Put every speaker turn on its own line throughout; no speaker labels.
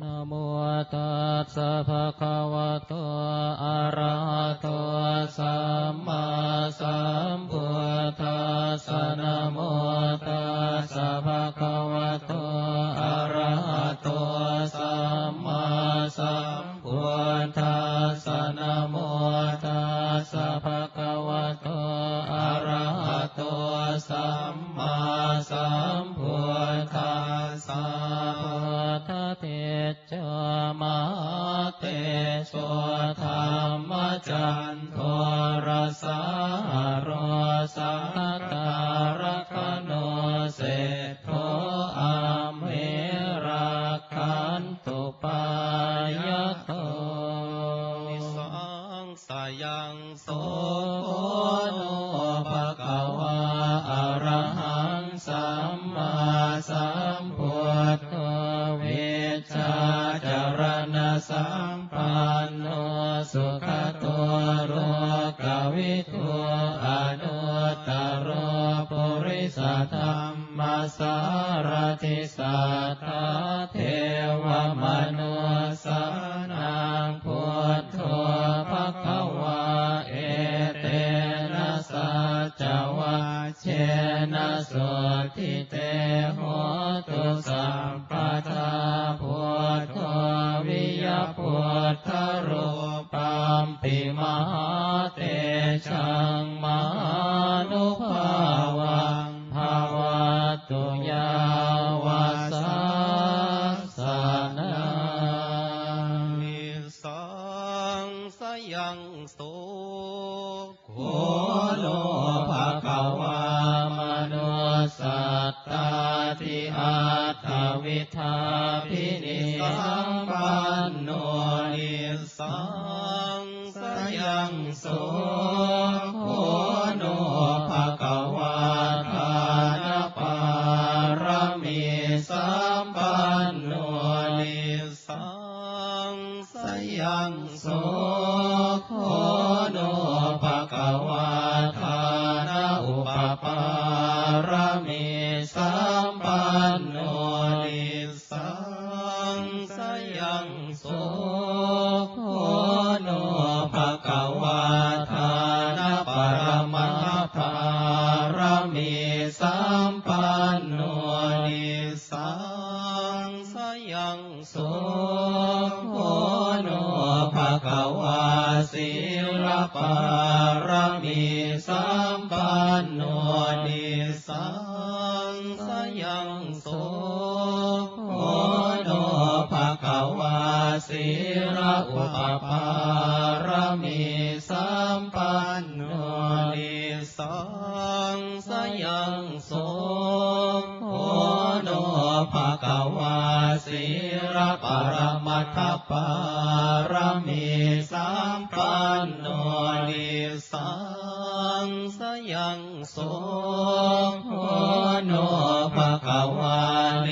นะโมตัสสะภะคะวะโต อะระหะโต สัมมาสัมพุทธัสสะนะโมตัสสะภะคะวะโต อะระหะโต สัมมาสัมพุทธัสสะนะโม นโทรสาโรสา ธรรมสารติสัทธาเทวมนุสานังพุทโธภควาเอเตนะสัจวะเชนะสุทิเตโหตุส ง
โส ยังโส
โอโนภะคะวาศีลอุปปารมีสัมปันโน
นิสังสยังโส
โอโนภะคะ วาศีลปรมัตถปารมีสัมปันโน
นิสังสยังโส
โคโนภะคะวาเน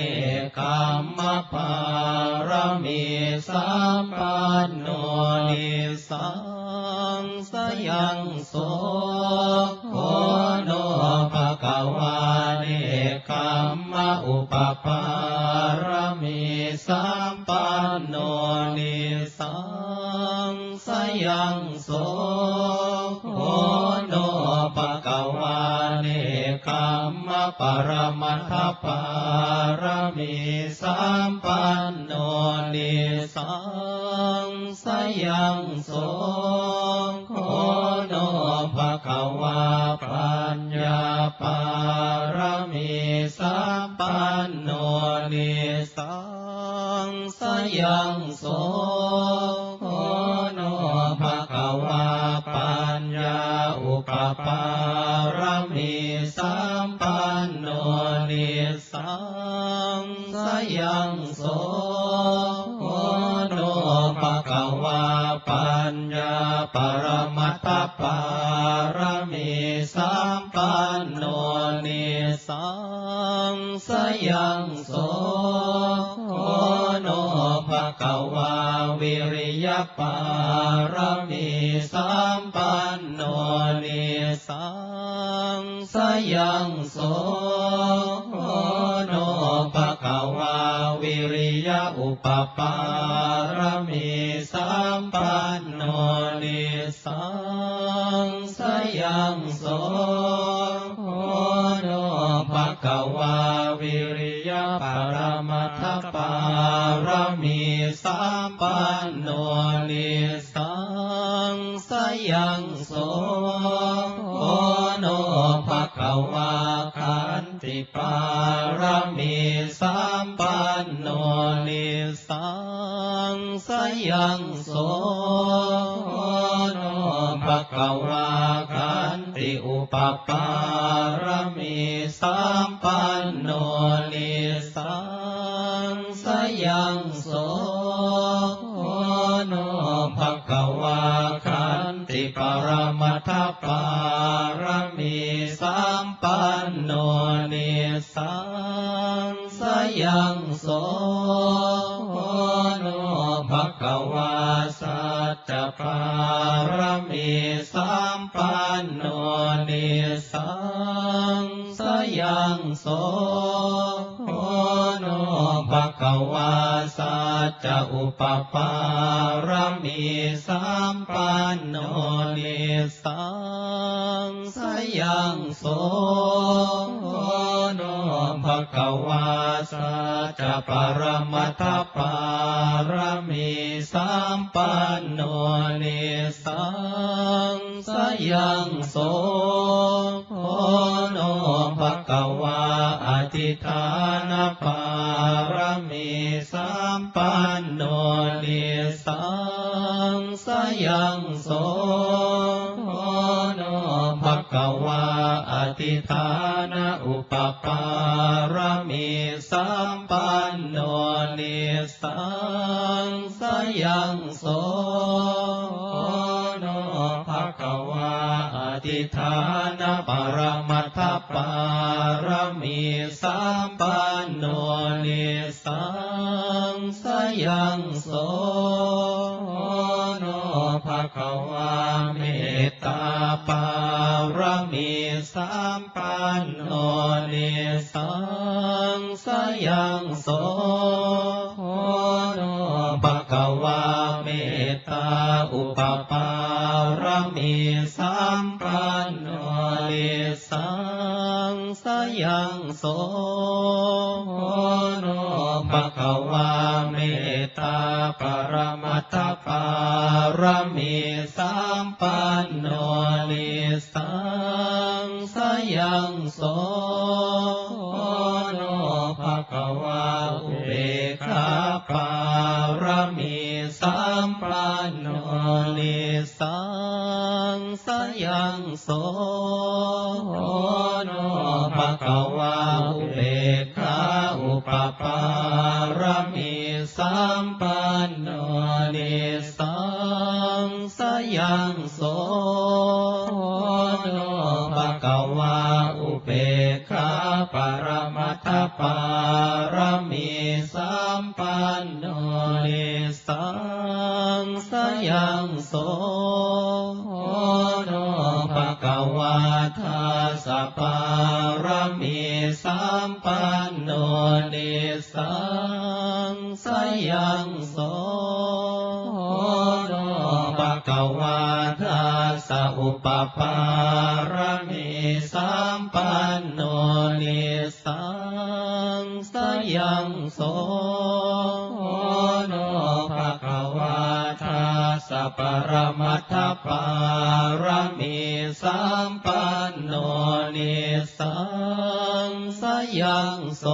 กัมมะปารมีสัมปันโน
นิสังสยังโส
โคโนภะคะวาเนกัมมะอุปปา สัมปันโน
นิสังสยังโส
โคโนภะคะวาเนกัมมะปรมัตถปารมีสัมปันโน
นิสังสยังโส
โคโนภะคะวาปัญญาปารมีสัมปันโน
นิสัง สยังโส
โโนภะคะวาปัญญาอุปปารมีสัมปันโน
นิสังสยังโส
โโนภะคะวาปัญญาปรมัตถปารมีสัมปันโน
นิสังสยังโส
วาวิริยปารมีสัมปันโน
นิสังสยังโส
โนภะคะวาวิริยอุปปารมีสัมปันโนนิสังสยังโส โหโนภะคะวาวิริยปรมัตถปารมีสัมปันโนนิสังสยังโสโโนภะคะวาขันติปารมีสัมปันโนนิสังสยังโสโโนภะคะวาขันติอุปปา รมีสัมปันโนนิสังสยังโสโหโนภะควาขันติปรมัตถปารมีสัมปันโนนิสังสยังโสโหโนภะควาสัจ จปารมีสัมปันโนนิสังสยังโสโหโนภะคะวาสัจอุปปารมีสัมปันโนนิสังสยังโส ภะควาสัจปรมัตปารมีสัมปันโนเนสังสยังโสโหโนภะคะวาอธิฐานปารมีสัมปันโนเนสังสยังโส ภะคะวาอธิฐานอุปปารมีสัมปันโนนิสังสยังโสโนภะคะวาอธิฐานปรมัตถปารมีสัมปันโนนิสังสยังโสโนภะคะวาเมตตาปา สัมปันโนนิสังสยังโสโนภะคะวาเมตตาอุปปารมีสัมปันโนนิสังสยังโสโนภะคะวาเมตตาปรมัตถปารมีสัมปันโนนิสัง ยังโสโนภะคะวาอุเบกขาปารมีสัมปันโนนิสังสยังโสโนภะคะวาอุเบกขาอุปปารมีสัมปันโนนิสังสยังโส วาอุเบกขาปรมัตถปารมีสัมปันโนนิสังสยังโสโหโนภะคะวาทาสปารมีสัมปันโนนิสังสยังโสโหโนภะคะวาทาสอุปปารมี สัมปันโนนิสังสยังโสโนภะคะวาทาสัปรมัตถปารมีสัมปันโนนิสังสยังโส